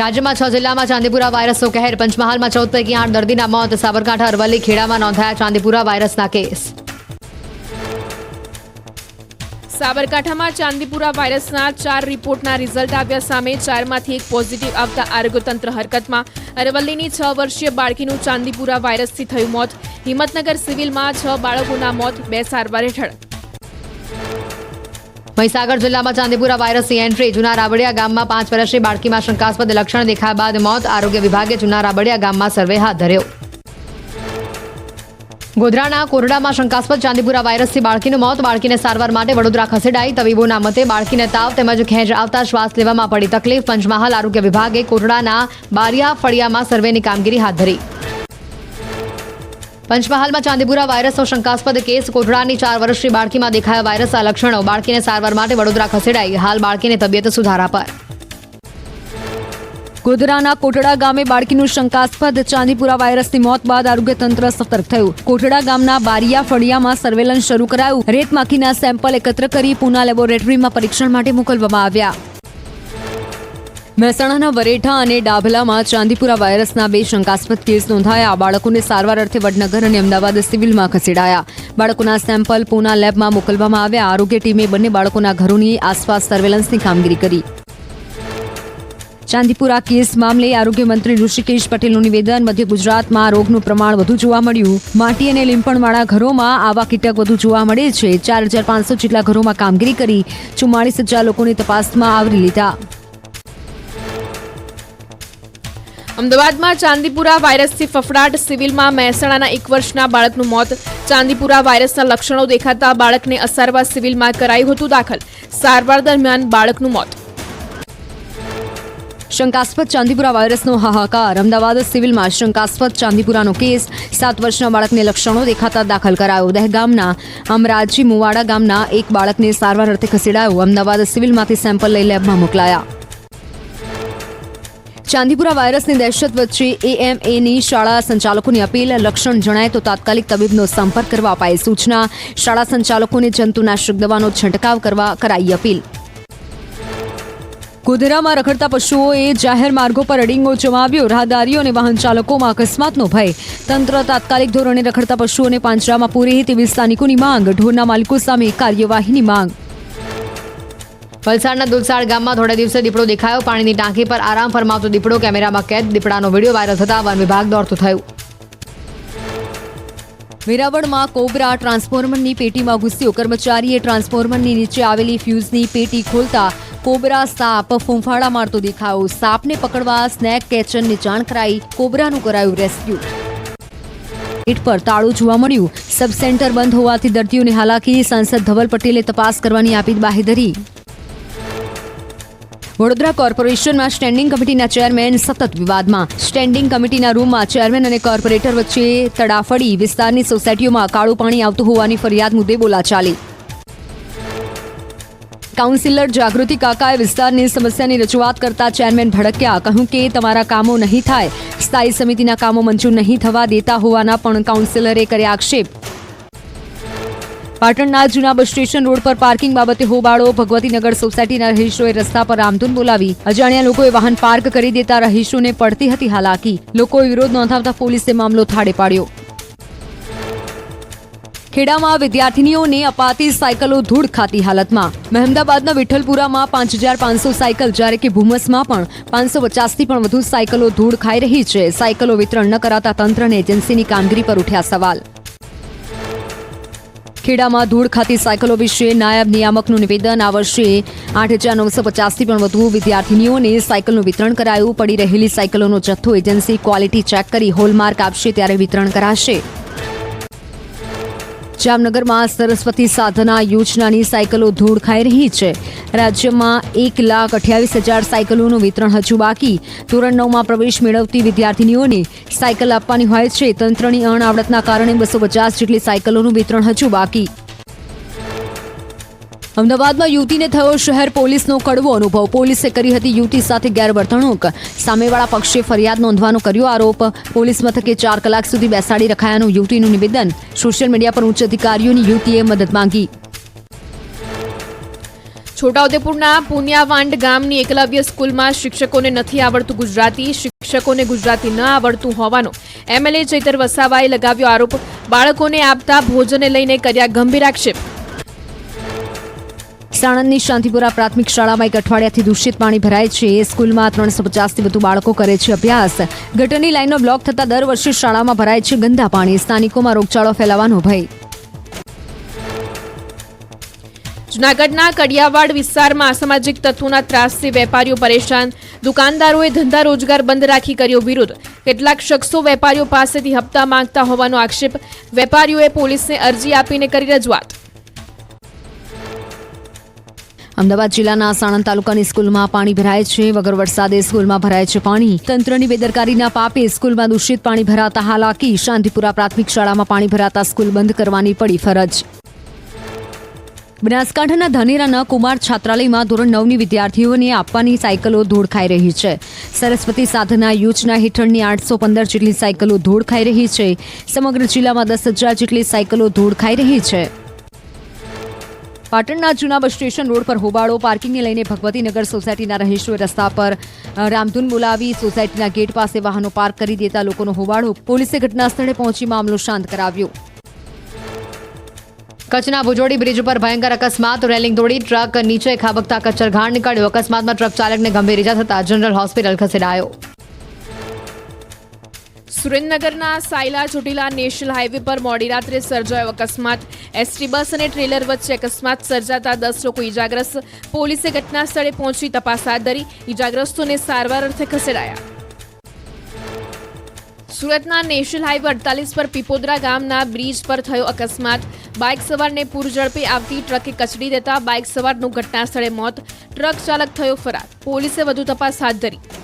રાજ્યમાં છ જિલ્લામાં ચાંદીપુરા વાયરસનો કહેર. પંચમહાલમાં ચૌદ પૈકી આઠ દર્દીના મોત. સાબરકાંઠા, અરવલ્લી, ખેડામાં નોંધાયા ચાંદીપુરા વાયરસના કેસ. સાબરકાંઠામાં ચાંદીપુરા વાયરસના ચાર રિપોર્ટના રિઝલ્ટ આવ્યા સામે ચારમાંથી એક પોઝિટિવ આવતા આરોગ્યતંત્ર હરકતમાં. અરવલ્લીની છ વર્ષીય બાળકીનું ચાંદીપુરા વાયરસથી થયું મોત. હિંમતનગર સિવિલમાં છ બાળકોના મોત, બે સારવાર હેઠળ. મહીસાગર જિલ્લામાં ચાંદીપુરા વાયરસની એન્ટ્રી. જૂના રાબડિયા ગામમાં પાંચ વર્ષની બાળકીમાં શંકાસ્પદ લક્ષણ દેખાયા બાદ મોત. આરોગ્ય વિભાગે જૂના રાબડિયા ગામમાં સર્વે હાથ ધર્યો. ગોધરાના કોરડામાં શંકાસ્પદ ચાંદીપુરા વાયરસથી બાળકીનું મોત. બાળકીને સારવાર માટે વડોદરા ખસેડાઈ. તબીબોના મતે બાળકીને તાવ તેમજ ખેંચ આવતા શ્વાસ લેવામાં પડી તકલીફ. પંચમહાલ આરોગ્ય વિભાગે કોરડાના બારિયા ફળિયામાં સર્વેની કામગીરી હાથ ધરી. પંચમહાલમાં ચાંદીપુરા વાયરસનો શંકાસ્પદ કેસ. કોટડાની ચાર વર્ષની બાળકીમાં દેખાયા વાયરસના લક્ષણો બાળકીને સારવાર માટે વડોદરા ખસેડાઈ. હાલ બાળકીને તબિયત સુધારા પર. ગોધરાના કોટડા ગામે બાળકીનું શંકાસ્પદ ચાંદીપુરા વાયરસની મોત બાદ આરોગ્ય તંત્ર સતર્ક થયું. કોટડા ગામના બારિયા ફળિયામાં સર્વેલન્સ શરૂ કરાયું. રેત માખીના સેમ્પલ એકત્ર કરી પુના લેબોરેટરીમાં પરીક્ષણ માટે મોકલવામાં આવ્યા. મહેસાણાના વરેઠા અને ડાભલામાં ચાંદીપુરા વાયરસના બે શંકાસ્પદ કેસ નોંધાયા. બાળકોને સારવાર અર્થે વડનગર અને અમદાવાદ સિવિલમાં ખસેડાયા. બાળકોના સેમ્પલ પુના લેબમાં મોકલવામાં આવ્યા. આરોગ્ય ટીમે બંને બાળકોના ઘરોની આસપાસ સર્વેલન્સની કામગીરી કરી. ચાંદીપુરા કેસ મામલે આરોગ્ય મંત્રી ઋષિકેશ પટેલનું નિવેદન. મધ્ય ગુજરાતમાં રોગનું પ્રમાણ વધુ જોવા મળ્યું. માટી અને લીંપણવાળા ઘરોમાં આવા કીટક વધુ જોવા મળે છે. ચાર હજાર પાંચસો જેટલા ઘરોમાં કામગીરી કરી ચુમ્માળીસ હજાર લોકોની તપાસમાં આવરી લીધા. અમદાવાદમાં ચાંદીપુરા વાયરસથી ફફડાટ સિવિલમાં મહેસાણાના એક વર્ષના બાળકનું મોત. ચાંદીપુરા વાયરસના લક્ષણો દેખાતા બાળકને અસારવા સિવિલમાં કરાયું હતું દાખલ. સારવાર દરમિયાન બાળકનું મોત. શંકાસ્પદ ચાંદીપુરા વાયરસનો હાહાકાર. અમદાવાદ સિવિલમાં શંકાસ્પદ ચાંદીપુરાનો કેસ. સાત વર્ષના બાળકને લક્ષણો દેખાતા દાખલ કરાયો. દહેગામના અમરાજી મુવાડા ગામના એક બાળકને સારવાર અર્થે ખસેડાયો. અમદાવાદ સિવિલમાંથી સેમ્પલ લઈ લેબમાં મોકલાયા. ચાંદીપુરા વાયરસની દહેશત વચ્ચે એએમએની શાળા સંચાલકોની અપીલ. લક્ષણ જણાય તો તાત્કાલિક તબીબનો સંપર્ક કરવા અપાઈ સૂચના. શાળા સંચાલકોને જંતુનાશક દવાનો છંટકાવ કરવા કરાઈ અપીલ. ગોધરામાં રખડતા પશુઓએ જાહેર માર્ગો પર અડીંગો જમાવ્યો. રાહદારીઓ અને વાહન ચાલકોમાં અકસ્માતનો ભય. તંત્ર તાત્કાલિક ધોરણે રખડતા પશુઓને પાંજરામાં પૂરે તેવી સ્થાનિકોની માંગ. ઢોરના માલિકો સામે કાર્યવાહીની માંગ. વલસાડના દુલસાડ ગામમાં થોડા દિવસે દીપડો દેખાયો. પાણીની ટાંકી પર આરામ ફરમાવતો દીપડો. કેમેરામાં કેદ. દીપડાનો વીડિયો વાયરલ થતા વન વિભાગ દોડતું થયું. વેરાવળમાં કોબરા ટ્રાન્સફોર્મરની પેટીમાં ઘૂસ્યો. કર્મચારીએ ટ્રાન્સફોર્મરની નીચે આવેલી ફ્યુઝની પેટી ખોલતા કોબરા સાપ ફૂંફાળા મારતો દેખાયો. સાપને પકડવા સ્નેક કેચરને જાણ કરાઈ. કોબરાનું કરાયું રેસ્ક્યુ. ગેટ પર તાળું જોવા મળ્યું. સબ સેન્ટર બંધ હોવાથી દર્દીઓને હાલાકી. સાંસદ ધવલ પટેલે તપાસ કરવાની આપી બાહેધરી. વડોદરા કોર્પોરેશનમાં સ્ટેન્ડિંગ કમિટીના ચેરમેન સતત વિવાદમાં. સ્ટેન્ડિંગ કમિટીના રૂમમાં ચેરમેન અને કોર્પોરેટર વચ્ચે તડાફડી. વિસ્તારની સોસાયટીઓમાં કાળું પાણી આવતું હોવાની ફરિયાદ મુદ્દે બોલાચાલી. કાઉન્સિલર જાગૃતિ કાકાએ વિસ્તારની સમસ્યાની રજૂઆત કરતા ચેરમેન ભડક્યા. કહ્યું કે તમારા કામો નહીં થાય. સ્થાયી સમિતિના કામો મંજૂર નહીં થવા દેતા હોવાના પણ કાઉન્સિલરે કર્યા આક્ષેપ. પાટણના જૂના બસ સ્ટેશન રોડ પર પાર્કિંગ બાબતે હોબાળો ભગવતીનગર સોસાયટીના રહીશોએ રસ્તા પર આમધૂન બોલાવી. અજાણ્યા લોકોએ વાહન પાર્ક કરી દેતા રહીશોને પડતી હતી હાલાકી. લોકોએ વિરોધ નોંધાવતા પોલીસે મામલો થાળે પાડ્યો. ખેડામાં વિદ્યાર્થીનીઓને અપાતી સાયકલો ધૂળ ખાતી હાલતમાં. મહેમદાબાદના વિઠ્ઠલપુરામાં પાંચ હજાર પાંચસો સાયકલ, જ્યારે કે ભૂમસમાં પણ પાંચસો પચાસથી પણ વધુ સાયકલો ધૂળ ખાઈ રહી છે. સાયકલો વિતરણ ન કરાતા તંત્ર અને એજન્સીની કામગીરી પર ઉઠ્યા સવાલ. ખેડામાં ધૂળ ખાતી સાયકલો વિશે નાયબ નિયામકનું નિવેદન. આ વર્ષે આઠ હજાર નવસો પચાસથી પણ વધુ વિદ્યાર્થીનીઓને સાયકલનું વિતરણ કરાયું. પડી રહેલી સાયકલોનો જથ્થો એજન્સી ક્વોલિટી ચેક કરી હોલમાર્ક આપશે, ત્યારે વિતરણ કરાશે. જામનગરમાં સરસ્વતી સાધના યોજનાની સાયકલો ધૂળ ખાઈ રહી છે. રાજ્યમાં એક લાખ અઠ્યાવીસ હજાર સાયકલોનું વિતરણ હજુ બાકી. ધોરણ નવમાં પ્રવેશ મેળવતી વિદ્યાર્થીનીઓને સાયકલ આપવાની હોય છે. તંત્રની અણઆવડતના કારણે બસો પચાસ જેટલી સાયકલોનું વિતરણ હજુ બાકી. અમદાવાદમાં યુવતીને થયો શહેર પોલીસનો કડવો અનુભવ. પોલીસે કરી હતી યુવતી સાથે ગેરવર્તણૂક. સામેવાળા પક્ષે ફરિયાદ નોંધવાનો કર્યો આરોપ. પોલીસ મથકે ચાર કલાક સુધી બેસાડી રખાયાનું યુવતીનું નિવેદન. સોશિયલ મીડિયા પર ઉચ્ચ અધિકારીઓની યુવતીએ મદદ માંગી. છોટાઉદેપુરના પુન્યાવાંડ ગામની એકલવ્ય સ્કૂલમાં શિક્ષકોને નથી આવડતું ગુજરાતી, શિક્ષકોને ગુજરાતી ન આવડતું હોવાનો એમએલએ ચૈતર વસાવાએ લગાવ્યો આરોપ. બાળકોને આપતા ભોજને લઈને કર્યા ગંભીર આક્ષેપ. સાણંદની શાંતિપુરા પ્રાથમિક શાળામાં એક અઠવાડિયાથી દૂષિત પાણી ભરાય છે. સ્કૂલમાં ત્રણસો પચાસથી વધુ બાળકો કરે છે અભ્યાસ. ગટરની લાઈનો બ્લોક થતાં દર વર્ષે શાળામાં ભરાય છે ગંદા પાણી. સ્થાનિકોમાં રોગચાળો ફેલાવાનો ભય. જૂનાગઢના કડિયાવાડ વિસ્તારમાં અસામાજિક તત્વોના ત્રાસથી વેપારીઓ પરેશાન. દુકાનદારોએ ધંધા રોજગાર બંધ રાખી કર્યો વિરોધ. કેટલાક શખ્સો વેપારીઓ પાસેથી હપ્તા માંગતા હોવાનો આક્ષેપ. વેપારીઓએ પોલીસને અરજી આપીને કરી રજૂઆત. અમદાવાદ જિલ્લાના સાણંદ તાલુકાની સ્કૂલમાં પાણી ભરાય છે. વગર વરસાદે સ્કૂલમાં ભરાય છે પાણી. તંત્રની બેદરકારીના પાપે સ્કૂલમાં દૂષિત પાણી ભરાતા હાલાકી. શાંતિપુરા પ્રાથમિક શાળામાં પાણી ભરાતા સ્કૂલ બંધ કરવાની પડી ફરજ. બનાસકાંઠાના ધાનેરાના કુમાર છાત્રાલયમાં ધોરણ નવની વિદ્યાર્થીઓને આપવાની સાયકલો ધૂળ ખાઈ રહી છે. સરસ્વતી સાધના યોજના હેઠળની આઠસો પંદર જેટલી સાયકલો ધૂળ ખાઈ રહી છે. સમગ્ર જિલ્લામાં દસ હજાર જેટલી સાયકલો ધૂળ ખાઈ રહી છે. પાટણના જૂના બસ સ્ટેશન રોડ પર હોબાળો, પાર્કિંગને લઈને ભગવતીનગર સોસાયટીના રહીશોએ રસ્તા પર રામધૂન બોલાવી સોસાયટીના ગેટ પાસે વાહનો પાર્ક કરી દેતા લોકોનો હોબાળો પોલીસે ઘટના સ્થળે પહોંચી મામલો શાંત કરાવ્યો. કચ્છના ભુજોડી બ્રિજ ઉપર ભયંકર અકસ્માત, રેલિંગ તોડી ટ્રક નીચે ખાબકતા કચ્છરઘાણ નીકળ્યો. અકસ્માતમાં ટ્રક ચાલકને ગંભીર ઇજા થતા જનરલ હોસ્પિટલ ખસેડાયો. સુરેન્દ્રનગરના સાયલા ચોટીલા નેશનલ હાઈવે પર મોડી રાત્રે સર્જાયો અકસ્માત. એસટી બસ અને ટ્રેલર વચ્ચે અકસ્માત સર્જાતા દસ લોકો ઈજાગ્રસ્ત. પોલીસે ઘટના સ્થળે પહોંચી તપાસ હાથ ધરી. ઈજાગ્રસ્તોને સારવાર અર્થે ખસેડાયા. સુરતના નેશનલ હાઈવે અડતાલીસ પર પીપોદરા ગામના બ્રિજ પર થયો અકસ્માત. બાઇક સવારને પૂર ઝડપે આવતી ટ્રકે કચડી દેતા બાઇક સવારનું ઘટના સ્થળે મોત. ટ્રક ચાલક થયો ફરાર. પોલીસે વધુ તપાસ હાથ ધરી.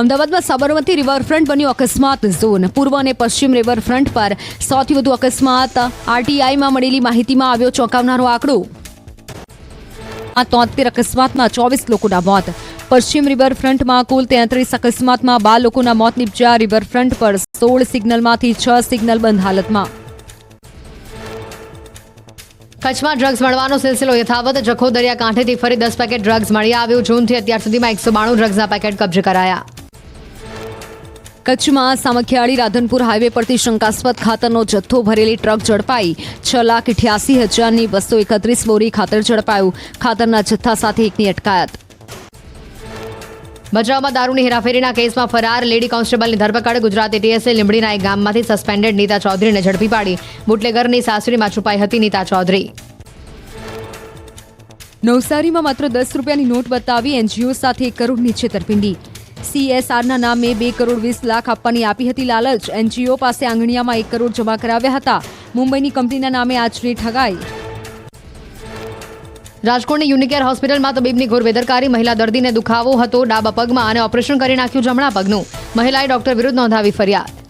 અમદાવાદમાં સાબરમતી રિવરફ્રન્ટ બન્યો અકસ્માત ઝોન. પૂર્વ અને પશ્ચિમ રિવરફ્રન્ટ પર સૌથી વધુ અકસ્માત આરટીઆઈમાં મળેલી માહિતીમાં આવ્યો ચોંકાવનારો આંકડો. આ તોતેર અકસ્માતમાં ચોવીસ લોકોના મોત. પશ્ચિમ રિવરફ્રન્ટમાં કુલ તેત્રીસ અકસ્માતમાં બાર લોકોના મોત નીપજ્યા. રિવરફ્રન્ટ પર સોળ સિગ્નલમાંથી છ સિગ્નલ બંધ હાલતમાં. કચ્છમાં ડ્રગ્સ મળવાનો સિલસિલો યથાવત. જખો દરિયા કાંઠેથી ફરી દસ પેકેટ ડ્રગ્સ મળી આવ્યું. જૂનથી અત્યાર સુધીમાં એકસો બાણું ડ્રગ્સના પેકેટ કબજે કરાયા. કચ્છમાં સામખિયાળી રાધનપુર હાઈવે પરથી શંકાસ્પદ ખાતરનો જથ્થો ભરેલી ટ્રક ઝડપાઈ. છ લાખ અઠ્યાસી હજારની બસો એકત્રીસ બોરી ખાતર ઝડપાયું. ખાતરના જથ્થા સાથે એકની અટકાયત. ભચાઉમાં દારૂની હેરાફેરીના કેસમાં ફરાર લેડી કોન્સ્ટેબલની ધરપકડ. ગુજરાત એટીએસએ લીંબડીના એક ગામમાંથી સસ્પેન્ડેડ નીતા ચૌધરીને ઝડપી પાડી. બુટલેગરની સાસરીમાં છુપાઈ હતી નીતા ચૌધરી. નવસારીમાં માત્ર દસ રૂપિયાની નોટ બતાવી એનજીઓ સાથે એક કરોડની છેતરપિંડી. સીએસઆરના નામે બે કરોડ વીસ લાખ આપવાની આપી હતી લાલચ. એનજીઓ પાસે આંગણિયામાં એક કરોડ જમા કરાવ્યા હતા. મુંબઈની કંપનીના નામે આચરી ઠગાઈ. રાજકોટની યુનિકેર હોસ્પિટલમાં તબીબની ઘોર બેદરકારી, મહિલા દર્દીને દુખાવો હતો, ડાબા પગમાં, અને ઓપરેશન કરી નાખ્યું જમણા પગનું. મહિલાએ ડોક્ટર વિરુદ્ધ નોંધાવી ફરિયાદ.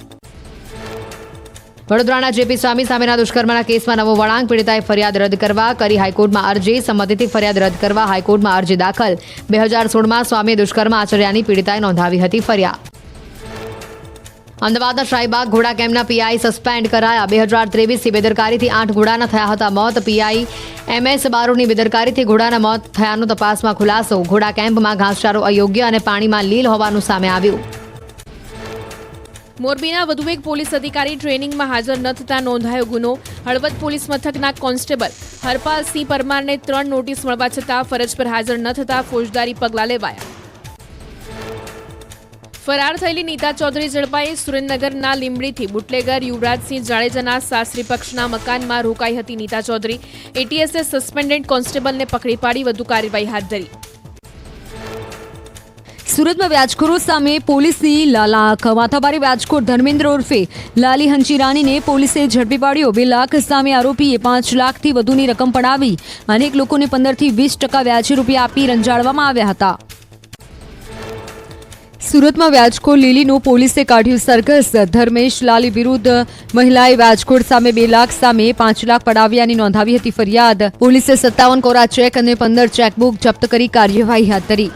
વડોદરાના જેપી સ્વામી સામેના દુષ્કર્મના કેસમાં નવો વળાંક, પીડિતાએ ફરિયાદ રદ કરવા, કરી હાઈકોર્ટમાં અરજી, સંમતિથી ફરિયાદ રદ કરવા હાઈકોર્ટમાં અરજી દાખલ. બે હજાર સોળમાં સ્વામીએ દુષ્કર્મ આચર્યાની પીડિતાએ નોંધાવી હતી ફરિયાદ. અમદાવાદના શાહીબાગ ઘોડા કેમ્પના પીઆઈ સસ્પેન્ડ કરાયા. બે હજાર ત્રેવીસથી બેદરકારીથી આઠ ઘોડાના થયા હતા મોત. પીઆઈ એમએસ બારોની બેદરકારીથી ઘોડાના મોત થયાનો તપાસમાં ખુલાસો. ઘોડા કેમ્પમાં ઘાસચારો અયોગ્ય અને પાણીમાં લીલ હોવાનું સામે આવ્યું. મોરબીના વધુ એક પોલીસ અધિકારી ટ્રેનિંગમાં હાજર ન થતા નોંધાયો ગુનો. હળવદ પોલીસ મથકના કોન્સ્ટેબલ હરપાલસિંહ પરમારને ત્રણ નોટિસ મળવા છતાં ફરજ પર હાજર ન થતા ફોજદારી પગલાં લેવાયા. ફરાર થયેલી નીતા ચૌધરી ઝડપાઈ સુરેન્દ્રનગરના લીંબડીથી બુટલેગર યુવરાજસિંહ જાડેજાના સાસરી પક્ષના મકાનમાં રોકાઈ હતી નીતા ચૌધરી. એટીએસે સસ્પેન્ડેડ કોન્સ્ટેબલને પકડી પાડી વધુ કાર્યવાહી હાથ ધરી. સુરતમાં વ્યાજખોરો સામે પોલીસની લાલાક. માથાભારે વ્યાજખોર ધર્મેન્દ્ર ઉર્ફે લાલી હંચીરાણીને પોલીસે ઝડપી પાડ્યો. બે લાખ સામે આરોપીએ પાંચ લાખથી વધુની રકમ પડાવી અનેક લોકોને પંદરથી વીસ ટકા વ્યાજે રૂપિયા આપી રંજાડવામાં આવ્યા હતા. સુરતમાં વ્યાજખોર લીલીનું પોલીસે કાઢ્યું સરઘસ. ધર્મેશ લાલી વિરુદ્ધ મહિલાએ વ્યાજખોર સામે બે લાખ સામે પાંચ લાખ પડાવ્યાની નોંધાવી હતી ફરિયાદ. પોલીસે સત્તાવન કોરા ચેક અને પંદર ચેકબુક જપ્ત કરી કાર્યવાહી હાથ ધરી.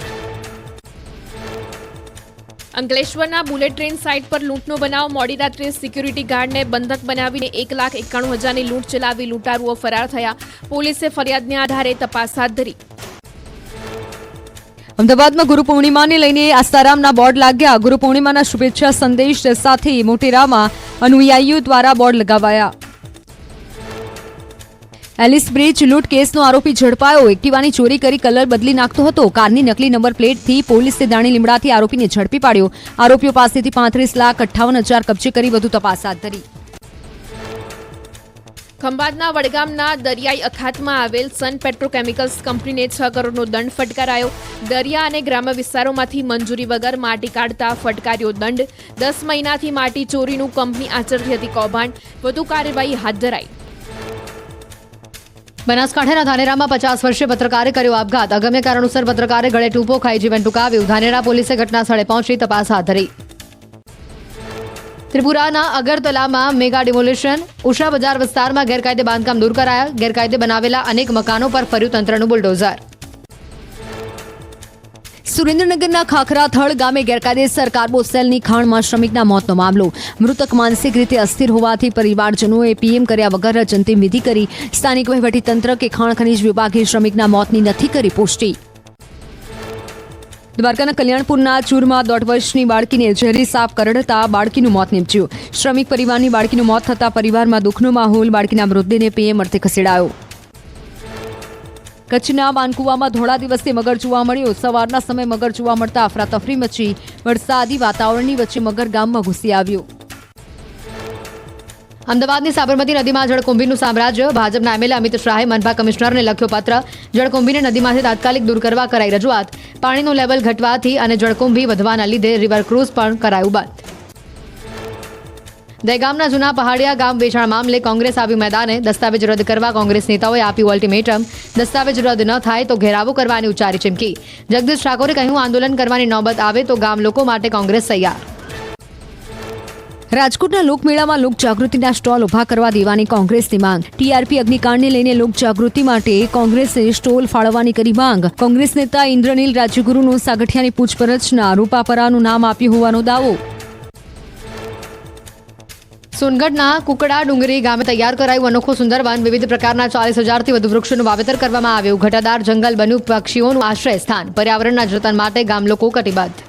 અંકલેશ્વરના બુલેટ ટ્રેન સાઇટ પર લૂંટનો બનાવ. મોડી રાત્રે સિક્યુરિટી ગાર્ડને બંધક બનાવીને એક લાખ એકાણું હજારની લૂંટ ચલાવી લૂંટારુઓ ફરાર થયા. પોલીસે ફરિયાદને આધારે તપાસ હાથ ધરી. અમદાવાદમાં ગુરુ પૂર્ણિમાને લઈને આસારામના બોર્ડ લાગ્યા. ગુરુ પૂર્ણિમાના શુભેચ્છા સંદેશ સાથે મોટેરામાં અનુયાયીઓ દ્વારા બોર્ડ લગાવાયા. એલિસ બ્રિજ લૂંટ કેસનો આરોપી ઝડપાયો. એક્ટિવાની ચોરી કરી કલર બદલી નાખતો હતો. કારની નકલી નંબર પ્લેટથી પોલીસે દાણી લીમડાથી આરોપીને ઝડપી પાડ્યો. આરોપીઓ પાસેથી પાંત્રીસ લાખ અઠ્ઠાવન હજાર કબજે કરી વધુ તપાસ હાથ ધરી. ખંભાતના વડગામના દરિયાઈ અખાતમાં આવેલ સન પેટ્રોકેમિકલ્સ કંપનીને છ કરોડનો દંડ ફટકારાયો. દરિયા અને ગ્રામ્ય વિસ્તારોમાંથી મંજૂરી વગર માટી કાઢતા ફટકાર્યો દંડ. દસ મહિનાથી માટી ચોરીનું કંપની આચરતી હતી કૌભાંડ. વધુ કાર્યવાહી હાથ ધરાઈ. બનાસકાંઠાના ધાનેરામાં પચાસ વર્ષીય પત્રકારે કર્યો આપઘાત. અગમ્ય કારણોસર પત્રકારે ગળે ટૂંપો ખાઈ જીવન ટૂંકાવ્યું. ધાનેરા પોલીસે ઘટના સ્થળે પહોંચી તપાસ હાથ ધરી. ત્રિપુરાના અગરતલામાં મેગા ડિમોલિશન. ઉષા બજાર વિસ્તારમાં ગેરકાયદે બાંધકામ દૂર કરાયા. ગેરકાયદે બનાવેલા અનેક મકાનો પર ફર્યું તંત્રનું બુલડોઝર. સુરેન્દ્રનગરના ખાખરાથળ ગામે ગેરકાયદેસર કાર્બોસેલની ખાણમાં શ્રમિકના મોતનો મામલો. મૃતક માનસિક રીતે અસ્થિર હોવાથી પરિવારજનોએ પીએમ કર્યા વગર જ અંતિમ વિધિ કરી. સ્થાનિક વહીવટીતંત્ર કે ખાણ ખનીજ વિભાગે શ્રમિકના મોતની નથી કરી પુષ્ટિ. દ્વારકાના કલ્યાણપુરના ચૂરમાં દોઢ વર્ષની બાળકીને ઝેરી સાપ કરડતા બાળકીનું મોત નીપજ્યું. શ્રમિક પરિવારની બાળકીનું મોત થતાં પરિવારમાં દુઃખનો માહોલ બાળકીના મૃતદેહને પીએમ અર્થે ખસેડાયો. કચ્છના માનકુવામાં ધોળા દિવસે મગર જોવા મળ્યો. સવારના સમયે મગર જોવા મળતા અફરાતફરી મચી વરસાદી વાતાવરણની વચ્ચે મગર ગામમાં ઘૂસી આવ્યો. અમદાવાદની સાબરમતી નદીમાં જળકુંભીનું સામ્રાજ્ય, ભાજપના એમએલએ અમિત શાહે મનપા કમિશનરને લખ્યો પત્ર. જળકુંભીને નદીમાંથી તાત્કાલિક દૂર કરવા કરાઈ રજૂઆત. પાણીનું લેવલ ઘટવાથી અને જળકુંભી વધવાના લીધે રિવર ક્રુઝ પણ કરાયું બંધ. દહેગામના જૂના પહાડિયા ગામ વેચાણ મામલે કોંગ્રેસ આવ્યું મેદાને. દસ્તાવેજ રદ કરવા કોંગ્રેસ નેતાઓએ આપ્યું અલ્ટિમેટમ દસ્તાવેજ રદ ન થાય તો ઘેરાવો કરવાની ઉચ્ચારી ચીમકી. જગદીશ ઠાકોરે કહ્યું, આંદોલન કરવાની નોબત આવે તો ગામ લોકો માટે કોંગ્રેસ તૈયાર. રાજકોટના લોકમેળામાં લોકજાગૃતિના સ્ટોલ ઊભા કરવા દેવાની કોંગ્રેસની માંગ. ટીઆરપી અગ્નિકાંડને લઈને લોકજાગૃતિ માટે કોંગ્રેસે સ્ટોલ ફાળવવાની કરી માંગ. કોંગ્રેસ નેતા ઇન્દ્રનીલ રાજ્યગુરુનું સાગઠિયાની પૂછપરછના રૂપાપરાનું નામ આપ્યું હોવાનો દાવો. સોનગઢના કુકડા ડુંગરી ગામે તૈયાર કરાયું અનોખો સુંદર વન. વિવિધ પ્રકારના ચાલીસ હજારથી વધુ વૃક્ષોનું વાવેતર કરવામાં આવ્યું. ઘટાદાર જંગલ, બન્યું પક્ષીઓનું આશ્રય સ્થાન પર્યાવરણના જતન માટે ગામ લોકો કટિબદ્ધ.